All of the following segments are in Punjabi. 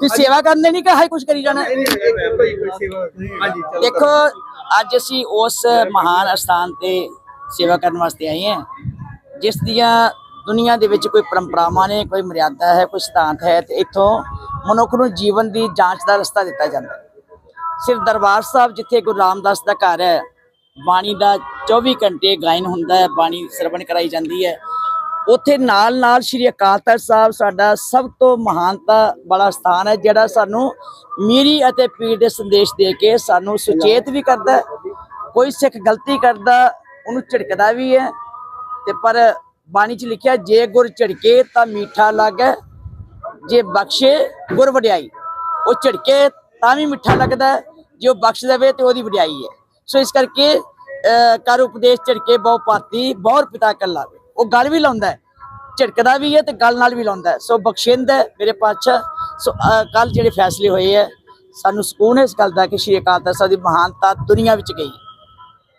ਤੇ ਸੇਵਾ ਕਰਨ ਦੇ ਨਹੀਂ ਕਿ ਹਾਈ ਕੁਝ ਕਰੀ ਜਾਣਾ? ਦੇਖੋ ਅੱਜ ਅਸੀਂ ਉਸ ਮਹਾਨ ਅਸਥਾਨ ਤੇ ਸੇਵਾ ਕਰਨ ਵਾਸਤੇ ਆਏ ਹਾਂ ਜਿਸ ਦੀਆਂ ਦੁਨੀਆ ਦੇ ਵਿੱਚ ਕੋਈ ਪਰੰਪਰਾਵਾਂ ਨੇ ਕੋਈ ਮਰਿਆਦਾ ਹੈ ਕੋਈ ਸਿਧਾਂਤ ਹੈ ਤੇ ਇੱਥੋਂ ਮਨੁੱਖ ਨੂੰ ਜੀਵਨ ਦੀ ਜਾਂਚ ਦਾ ਰਸਤਾ ਦਿੱਤਾ ਜਾਂਦਾ ਹੈ। ਸਿਰਫ ਦਰਬਾਰ ਸਾਹਿਬ ਜਿੱਥੇ ਗੁਰੂ ਰਾਮਦਾਸ ਦਾ ਘਰ ਹੈ, ਬਾਣੀ ਦਾ 24 ਘੰਟੇ ਗਾਇਨ ਹੁੰਦਾ ਹੈ, ਬਾਣੀ ਸਰਵਣ ਕਰਾਈ ਜਾਂਦੀ ਹੈ ਉੱਥੇ ਨਾਲ ਨਾਲ ਸ੍ਰੀ ਅਕਾਲ ਤਖਤ ਸਾਹਿਬ ਸਾਡਾ ਸਭ ਤੋਂ ਮਹਾਨਤਾ ਵਾਲਾ ਸਥਾਨ ਹੈ, ਜਿਹੜਾ ਸਾਨੂੰ ਮੀਰੀ ਅਤੇ ਪੀਰ ਦੇ ਸੰਦੇਸ਼ ਦੇ ਕੇ ਸਾਨੂੰ ਸੁਚੇਤ ਵੀ ਕਰਦਾ ਹੈ। ਕੋਈ ਸਿੱਖ ਗਲਤੀ ਕਰਦਾ, ਉਹਨੂੰ ਝਿੜਕਦਾ ਵੀ ਹੈ ਤੇ ਪਰ ਬਾਣੀ 'ਚ ਲਿਖਿਆ, ਜੇ ਗੁਰ ਝਿੜਕੇ ਤਾਂ ਮੀਠਾ ਲੱਗੇ, ਜੇ ਬਖਸ਼ੇ ਗੁਰ ਵਡਿਆਈ ਉਹ ਝਿੜਕੇ ਤਾਂ ਵੀ ਮਿੱਠਾ ਲੱਗਦਾ ਜੇ ਉਹ ਬਖਸ਼ ਦੇਵੇ ਤੇ ਉਹਦੀ ਵਡਿਆਈ ਹੈ। ਸੋ ਇਸ ਕਰਕੇ ਕਰ ਉਪਦੇਸ਼ ਝਿੜਕੇ ਬਹੁ ਪਾਤੀ ਬਹੁਰ ਪਿਤਾ ਕਰ ਲਾਵੇ ਉਹ ਗੱਲ ਵੀ ਲਾਉਂਦਾ ਝਿੜਕਦਾ ਵੀ ਹੈ ਤੇ ਗੱਲ ਨਾਲ ਵੀ ਲਾਉਂਦਾ ਸੋ ਬਖਸ਼ਿੰਦ ਹੈ ਮੇਰੇ ਪਾਤਸ਼ਾਹ। ਸੋ ਕੱਲ ਜਿਹੜੇ ਫੈਸਲੇ ਹੋਏ ਹੈ, ਸਾਨੂੰ ਸਕੂਨ ਹੈ ਇਸ ਗੱਲ ਦਾ ਕਿ ਸ਼੍ਰੀ ਅਕਾਲ ਤਖਤ ਸਾਹਿਬ ਦੀ ਮਹਾਨਤਾ ਦੁਨੀਆ ਵਿੱਚ ਗਈ।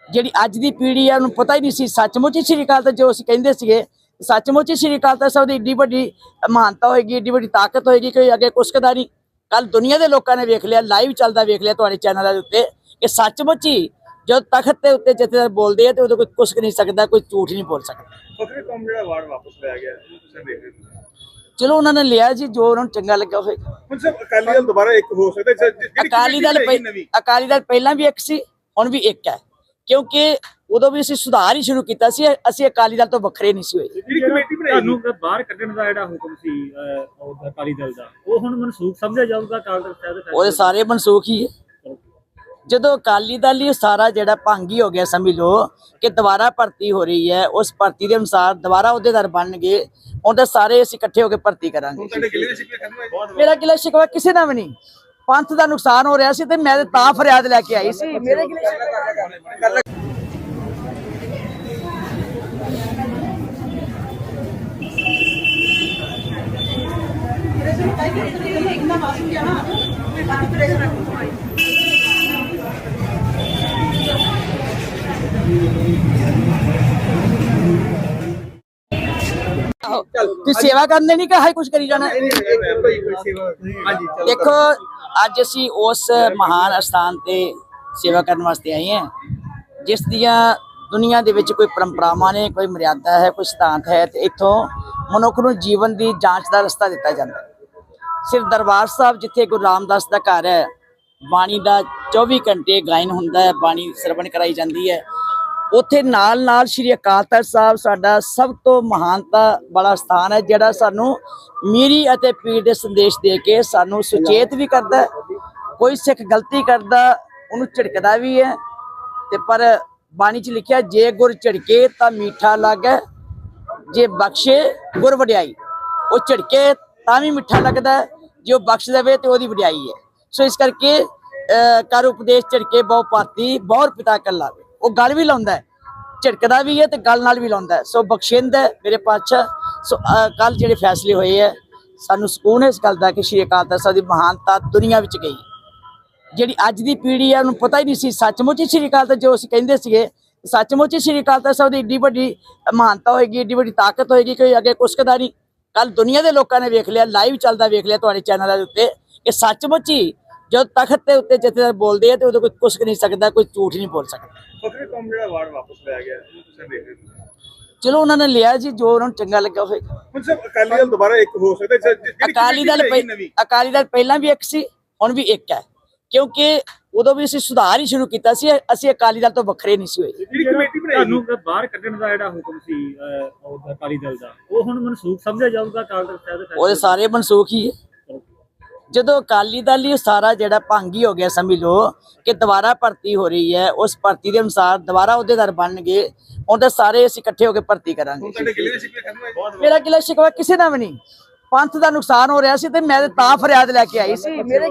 ਜਿਹੜੀ ਅੱਜ ਦੀ ਪੀੜ੍ਹੀ ਹੈ, ਉਹਨੂੰ ਪਤਾ ਹੀ ਨਹੀਂ ਸੀ, ਸੱਚਮੁੱਚ ਹੀ ਸ਼੍ਰੀ ਅਕਾਲ ਤਖਤ ਜੋ ਅਸੀਂ ਕਹਿੰਦੇ ਸੀਗੇ, ਸੱਚਮੁੱਚ ਹੀ ਸ਼੍ਰੀ ਅਕਾਲ ਤਖਤ ਸਾਹਿਬ ਦੀ ਏਡੀ ਵੱਡੀ ਮਹਾਨਤਾ ਹੋਏਗੀ, ਏਡੀ ਵੱਡੀ ਤਾਕਤ ਹੋਏਗੀ ਕਿ ਅੱਗੇ ਕੁਸਕਦਾ ਨਹੀਂ। ਕੱਲ ਦੁਨੀਆ ਦੇ ਲੋਕਾਂ ਨੇ ਵੇਖ ਲਿਆ ਲਾਈਵ ਚੱਲਦਾ ਵੇਖ ਲਿਆ ਤੁਹਾਡੇ ਚੈਨਲਾਂ ਦੇ ਉੱਤੇ ਕਿ ਸੱਚਮੁੱਚ ਹੀ ਜਦੋਂ ਤਖਤ ਦੇ ਉੱਤੇ ਜਥੇਦਾਰ ਬੋਲਦੇ ਆ ਤੇ ਉਦੋਂ ਕੋਈ ਕੁਸਕ ਨਹੀਂ ਸਕਦਾ ਕੋਈ ਝੂਠ ਨਹੀਂ ਬੋਲ ਸਕਦਾ। ਫਕਰੇ ਕੌਮ ਜਿਹੜਾ ਅਵਾਰਡ ਵਾਪਸ ਲਿਆ ਗਿਆ ਤੁਸੀਂ ਦੇਖ ਰਹੇ ਹੋ। ਚਲੋ ਉਹਨਾਂ ਨੇ ਲਿਆ ਜੀ ਜੋ ਉਹਨਾਂ ਨੂੰ ਚੰਗਾ ਲੱਗਾ ਹੁਣ ਸਭ ਅਕਾਲੀ ਦਲ ਦੁਬਾਰਾ ਇੱਕ ਹੋ ਸਕਦਾ ਅਕਾਲੀ ਦਲ ਅਕਾਲੀ ਦਲ ਪਹਿਲਾਂ ਵੀ ਇੱਕ ਸੀ ਹੁਣ ਵੀ ਇੱਕ ਹੈ। ਕਿਉਂਕਿ ਉਦੋਂ ਵੀ ਅਸੀਂ ਸੁਧਾਰ ਹੀ ਸ਼ੁਰੂ ਕੀਤਾ ਸੀ ਅਸੀਂ ਅਕਾਲੀ ਦਲ ਤੋਂ ਵੱਖਰੇ ਨਹੀਂ ਸੀ ਹੋਏ। ਜਿਹੜੀ ਕਮੇਟੀ ਬਣਾਈ ਤੁਹਾਨੂੰ ਤਾਂ ਬਾਹਰ ਕੱਢਣ ਦਾ ਜਿਹੜਾ ਹੁਕਮ ਸੀ ਅਕਾਲੀ ਦਲ ਦਾ ਉਹ ਹੁਣ ਮਨਸੂਖ ਸਮਝਿਆ ਜਾਊਗਾ ਅਕਾਲ ਤਖਤ ਸਾਹਿਬ ਦੇ ਉਹਦੇ ਸਾਰੇ ਮਨਸੂਖ ਹੀ ਹੈ। ਜਦੋਂ ਅਕਾਲੀ ਦਲ ਹੀ ਸਾਰਾ ਜਿਹੜਾ ਭੰਗ ਹੀ ਹੋ ਗਿਆ ਸਮਝ ਲਓ ਕਿ ਦੁਬਾਰਾ ਭਰਤੀ ਹੋ ਰਹੀ ਹੈ ਉਸ ਭਰਤੀ ਦੇ ਅਨੁਸਾਰ ਦੁਬਾਰਾ ਅਹੁਦੇਦਾਰ ਬਣਨਗੇ ਤਾਂ ਸਾਰੇ ਅਸੀਂ ਇਕੱਠੇ ਹੋ ਕੇ ਭਰਤੀ ਕਰਾਂਗੇ। ਮੇਰਾ ਗਿਲਾ ਸ਼ਿਕਵਾ ਕਿਸੇ ਦਾ ਵੀ ਨਹੀਂ। ਪੰਥ ਦਾ ਨੁਕਸਾਨ ਹੋ ਰਿਹਾ ਸੀ ਤੇ ਮੈਂ ਤਾਂ ਫਰਿਆਦ ਲੈ ਕੇ ਆਈ ਸੀ। ਮੇਰੇ ਗਿਲੇ ਤੁਸੀਂ ਸੇਵਾ ਕਰਨੇ ਨਹੀਂ ਕਿ ਹਾਈ ਕੁਝ ਕਰੀ ਜਾਣਾ? ਦੇਖੋ ਅੱਜ ਅਸੀਂ ਉਸ ਮਹਾਨ ਅਸਥਾਨ ਤੇ ਸੇਵਾ ਕਰਨ ਵਾਸਤੇ ਆਏ ਹਾਂ ਜਿਸ ਦੀਆਂ ਦੁਨੀਆ ਦੇ ਵਿੱਚ ਕੋਈ ਪਰੰਪਰਾਵਾਂ ਨੇ ਕੋਈ ਮਰਿਆਦਾ ਹੈ ਕੋਈ ਸਿਧਾਂਤ ਹੈ ਤੇ ਇੱਥੋਂ ਮਨੁੱਖ ਨੂੰ ਜੀਵਨ ਦੀ ਜਾਂਚ ਦਾ ਰਸਤਾ ਦਿੱਤਾ ਜਾਂਦਾ ਹੈ। ਸਿਰਫ ਦਰਬਾਰ ਸਾਹਿਬ ਜਿੱਥੇ ਗੁਰੂ ਰਾਮਦਾਸ ਦਾ ਘਰ ਹੈ, ਬਾਣੀ ਦਾ 24 ਘੰਟੇ ਗਾਇਨ ਹੁੰਦਾ ਹੈ, ਬਾਣੀ ਸਰਵਣ ਕਰਾਈ ਜਾਂਦੀ ਹੈ। ਉੱਥੇ ਨਾਲ ਨਾਲ ਸ੍ਰੀ ਅਕਾਲ ਤਖਤ ਸਾਹਿਬ ਸਾਡਾ ਸਭ ਤੋਂ ਮਹਾਨਤਾ ਵਾਲਾ ਸਥਾਨ ਹੈ, ਜਿਹੜਾ ਸਾਨੂੰ ਮੀਰੀ ਅਤੇ ਪੀਰ ਦੇ ਸੰਦੇਸ਼ ਦੇ ਕੇ ਸਾਨੂੰ ਸੁਚੇਤ ਵੀ ਕਰਦਾ ਕੋਈ ਸਿੱਖ ਗਲਤੀ ਕਰਦਾ, ਉਹਨੂੰ ਝਿੜਕਦਾ ਵੀ ਹੈ। ਤੇ ਪਰ ਬਾਣੀ 'ਚ ਲਿਖਿਆ, ਜੇ ਗੁਰ ਝਿੜਕੇ ਤਾਂ ਮੀਠਾ ਲੱਗੇ, ਜੇ ਬਖਸ਼ੇ ਗੁਰ ਵਡਿਆਈ, ਉਹ ਝਿੜਕੇ ਤਾਂ ਵੀ ਮਿੱਠਾ ਲੱਗਦਾ ਜੇ ਉਹ ਬਖਸ਼ ਦੇਵੇ ਤੇ ਉਹਦੀ ਵਡਿਆਈ ਹੈ। ਸੋ ਇਸ ਕਰਕੇ ਕਰ ਉਪਦੇਸ਼ ਝਿੜਕੇ ਬਹੁ ਪਾਤੀ ਬਹੁਰ ਪਿਤਾ ਕਰ ਲਾਵੇ ਉਹ ਗੱਲ ਵੀ ਲਾਉਂਦਾ ਹੈ, ਝਿੜਕਦਾ ਵੀ ਹੈ ਤੇ ਗੱਲ ਨਾਲ ਵੀ ਲਾਉਂਦਾ ਸੋ ਬਖਸ਼ਿੰਦ ਹੈ ਮੇਰੇ ਪਾਤਸ਼ਾਹ। ਸੋ ਕੱਲ ਜਿਹੜੇ ਫੈਸਲੇ ਹੋਏ ਹੈ, ਸਾਨੂੰ ਸਕੂਨ ਹੈ ਇਸ ਗੱਲ ਦਾ ਕਿ ਸ਼੍ਰੀ ਅਕਾਲ ਤਖਤ ਸਾਹਿਬ ਦੀ ਮਹਾਨਤਾ ਦੁਨੀਆ ਵਿੱਚ ਗਈ। ਜਿਹੜੀ ਅੱਜ ਦੀ ਪੀੜ੍ਹੀ ਹੈ, ਉਹਨੂੰ ਪਤਾ ਹੀ ਨਹੀਂ ਸੀ, ਸੱਚਮੁੱਚ ਹੀ ਸ਼੍ਰੀ ਅਕਾਲ ਤਖਤ ਜੋ ਅਸੀਂ ਕਹਿੰਦੇ ਸੀਗੇ, ਸੱਚਮੁੱਚ ਹੀ ਸ਼੍ਰੀ ਅਕਾਲ ਤਖਤ ਸਾਹਿਬ ਦੀ ਏਡੀ ਵੱਡੀ ਮਹਾਨਤਾ ਹੋਏਗੀ, ਏਡੀ ਵੱਡੀ ਤਾਕਤ ਹੋਏਗੀ ਕਿ ਅੱਗੇ ਕੁਸਕਦਾ ਨਹੀਂ। ਕੱਲ ਦੁਨੀਆ ਦੇ ਲੋਕਾਂ ਨੇ ਵੇਖ ਲਿਆ ਲਾਈਵ ਚੱਲਦਾ ਵੇਖ ਲਿਆ ਤੁਹਾਡੇ ਚੈਨਲਾਂ ਦੇ ਉੱਤੇ ਕਿ ਸੱਚਮੁੱਚ ਹੀ ਜਦੋਂ ਤਖਤ ਦੇ ਉੱਤੇ ਜਥੇਦਾਰ ਬੋਲਦੇ ਆ ਤੇ ਉਦੋਂ ਕੋਈ ਕੁਸਕ ਨਹੀਂ ਸਕਦਾ ਕੋਈ ਝੂਠ ਨਹੀਂ ਬੋਲ ਸਕਦਾ। ਫਕਰੇ ਕੌਮ ਜਿਹੜਾ ਅਵਾਰਡ ਵਾਪਸ ਲਿਆ ਗਿਆ ਤੁਸੀਂ ਦੇਖ ਰਹੇ ਚਲੋ ਉਹਨਾਂ ਨੇ ਲਿਆ ਜੀ ਜੋ ਉਹਨਾਂ ਨੂੰ ਚੰਗਾ ਲੱਗਾ ਹੋਏਗਾ ਹੁਣ ਸਭ ਅਕਾਲੀ ਦਲ ਦੁਬਾਰਾ ਇੱਕ ਹੋ ਸਕਦਾ ਦਲ ਅਕਾਲੀ ਦਲ ਪਹਿਲਾਂ ਵੀ ਇੱਕ ਸੀ ਹੁਣ ਵੀ ਇੱਕ ਹੈ। ਕਿਉਂਕਿ ਉਦੋਂ ਵੀ ਅਸੀਂ ਸੁਧਾਰ ਹੀ ਸ਼ੁਰੂ ਕੀਤਾ ਸੀ ਅਸੀਂ ਅਕਾਲੀ ਦਲ ਤੋਂ ਵੱਖਰੇ ਨਹੀਂ ਸੀ ਹੋਏ। ਜਿਹੜੀ ਕਮੇਟੀ ਬਣਾਈ ਤੁਹਾਨੂੰ ਤਾਂ ਬਾਹਰ ਕੱਢਣ ਦਾ ਜਿਹੜਾ ਹੁਕਮ ਸੀ ਅਕਾਲੀ ਦਲ ਦਾ ਉਹ ਹੁਣ ਮਨਸੂਖ ਸਮਝਿਆ ਜਾਊਗਾ ਅਕਾਲ ਤਖਤ ਸਾਹਿਬ ਦੇ ਉਹਦੇ ਸਾਰੇ ਮਨਸੂਖ ਹੀ ਹੈ। ਜਦੋਂ ਅਕਾਲੀ ਦਲ ਹੀ ਸਾਰਾ ਜਿਹੜਾ ਭੰਗ ਹੀ ਹੋ ਗਿਆ ਸਮਝ ਲਓ ਕਿ ਦੁਬਾਰਾ ਭਰਤੀ ਹੋ ਰਹੀ ਹੈ ਉਸ ਭਰਤੀ ਦੇ ਅਨੁਸਾਰ ਦੁਬਾਰਾ ਅਹੁਦੇਦਾਰ ਬਣਨਗੇ ਹੁਣ ਤਾਂ ਸਾਰੇ ਅਸੀਂ ਇਕੱਠੇ ਹੋ ਕੇ ਭਰਤੀ ਕਰਾਂਗੇ। ਦੇ ਮੇਰਾ ਗਿਲਾ ਸ਼ਿਕਵਾ ਕਿਸੇ ਦਾ ਵੀ ਨਹੀਂ। ਪੰਥ ਦਾ ਨੁਕਸਾਨ ਹੋ ਰਿਹਾ ਸੀ ਤੇ ਮੈਂ ਤਾਂ ਫਰਿਆਦ ਲੈ ਕੇ ਆਈ ਸੀ। ਮੇਰੇ